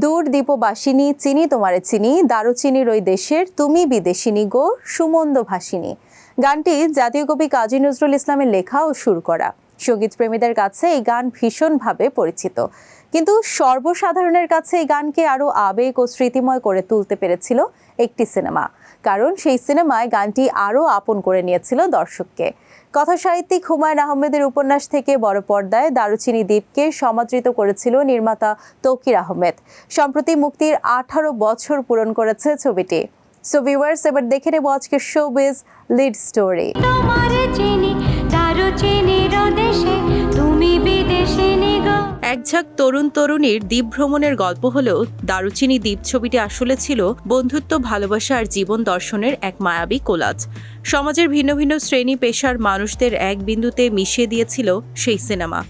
দূর দ্বীপবাসিনী, চিনি তোমারে চিনি, দারুচিনির ওই দেশের তুমি বিদেশিনী গো, সুমন্দ ভাসিনী। গানটি জাতীয় কবি কাজী নজরুল ইসলামের লেখা ও সুর করা। সংগীত প্রেমীদের কাছে এই গান ভীষণভাবে পরিচিত। কিন্তু সর্বসাধারণের কাছে এই গানকে আরও আবেগ ও স্মৃতিময় করে তুলতে পেরেছিল একটি সিনেমা। কারণ সেই সিনেমায় গানটি আরও আপন করে নিয়েছিল দর্শককে। কথা সাহিত্যিক হুমায়ুন আহমেদের উপন্যাস থেকে বড় পর্দায় দারুচিনি দ্বীপকে সমাদৃত করেছিল নির্মাতা তৌকির আহমেদ। সম্প্রতি মুক্তির আঠারো বছর পূরণ করেছে ছবিটি। সো ভিউয়ার্স এবার দেখে নেব আজকের শোবিজ লিড স্টোরি নিগো এক ঝাঁক তরুণ তরুণীর দ্বীপ ভ্রমণের গল্প হলেও দারুচিনি দ্বীপ ছবিটি আসলে ছিল বন্ধুত্ব, ভালোবাসা আর জীবন দর্শনের এক মায়াবী কোলাজ। সমাজের ভিন্ন ভিন্ন শ্রেণি পেশার মানুষদের এক বিন্দুতে মিশিয়ে দিয়েছিল সেই সিনেমা।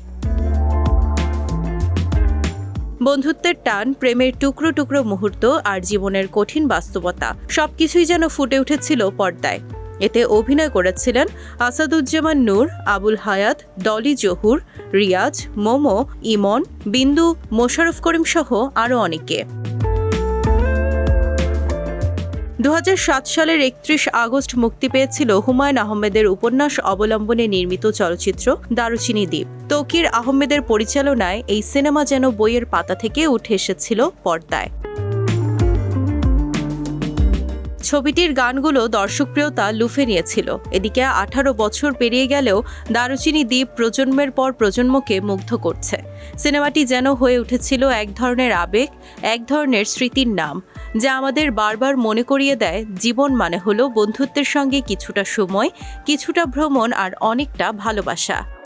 বন্ধুত্বের টান, প্রেমের টুকরো টুকরো মুহূর্ত আর জীবনের কঠিন বাস্তবতা সবকিছুই যেন ফুটে উঠেছিল পর্দায়। এতে অভিনয় করেছিলেন আসাদুজ্জামান নূর, আবুল হায়াত, ডলি জহুর, রিয়াজ, মোমো, ইমন, বিন্দু মোশারফ করিম সহ আরও অনেকে। দু হাজার সাত সালের একত্রিশ আগস্ট মুক্তি পেয়েছিল হুমায়ুন আহমেদের উপন্যাস অবলম্বনে নির্মিত চলচ্চিত্র দারুচিনি দ্বীপ। তৌকির আহমেদের পরিচালনায় এই সিনেমা যেন বইয়ের পাতা থেকে উঠে এসেছিল পর্দায়। ছবিটির গানগুলো দর্শকপ্রিয়তা লুফে নিয়েছিল। এদিকে আঠারো বছর পেরিয়ে গেলেও দারুচিনি দ্বীপ প্রজন্মের পর প্রজন্মকে মুগ্ধ করছে। সিনেমাটি যেন হয়ে উঠেছিল এক ধরনের আবেগ, এক ধরনের স্মৃতির নাম, যা আমাদের বারবার মনে করিয়ে দেয়, জীবন মানে হলো বন্ধুত্বের সঙ্গে কিছুটা সময়, কিছুটা ভ্রমণ আর অনেকটা ভালোবাসা।